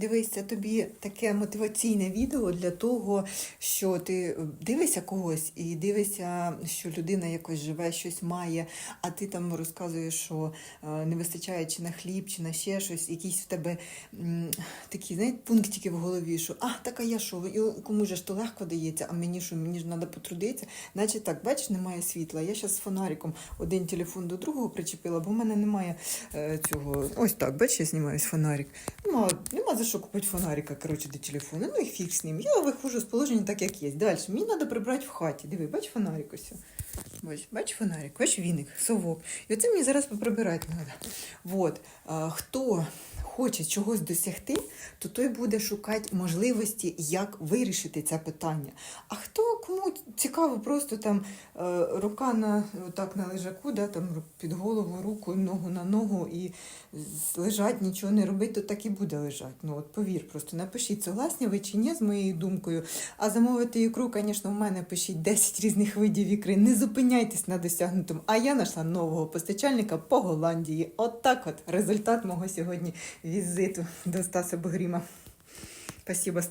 Дивись, це тобі таке мотиваційне відео для того, що ти дивишся когось і дивишся, що людина якось живе, щось має, а ти там розказуєш, що е, не вистачає чи на хліб, чи на ще щось, якісь в тебе такі знаєте, пунктики в голові, що а, так а я що, кому ж то легко дається, а мені що, мені ж треба потрудитися. Значить так, бачиш, немає світла. Я зараз з фонариком один телефон до другого причепила, бо в мене немає е, цього. Ось так, бачиш, я знімаю фонарик. Нема, нема за що купити фонарика, коротше, до телефону. Ну і фіг з ним. Я виходжу з положення так, як є. Далі. Мені треба прибрати в хаті. Диви, бач фонарик ось. Ось, бач фонарик, бач віник, совок. І оце мені зараз поприбирати треба. Вот. Хто хоче чогось досягти, то той буде шукати можливості, як вирішити це питання. А хто кому цікаво, просто там е, рука на так на лежаку, да, там під голову, руку, ногу на ногу і лежать, нічого не робить, то так і буде лежати. Ну от повір, просто напишіть, согласні ви чи ні з моєю думкою. А замовити ікру, звісно, в мене пишіть 10 різних видів ікри. Не зупиняйтесь на досягнутому. А я знайшла нового постачальника по Голландії. От так от результат мого сьогодні візиту до Стаса Богріма. Спасибо, Стас.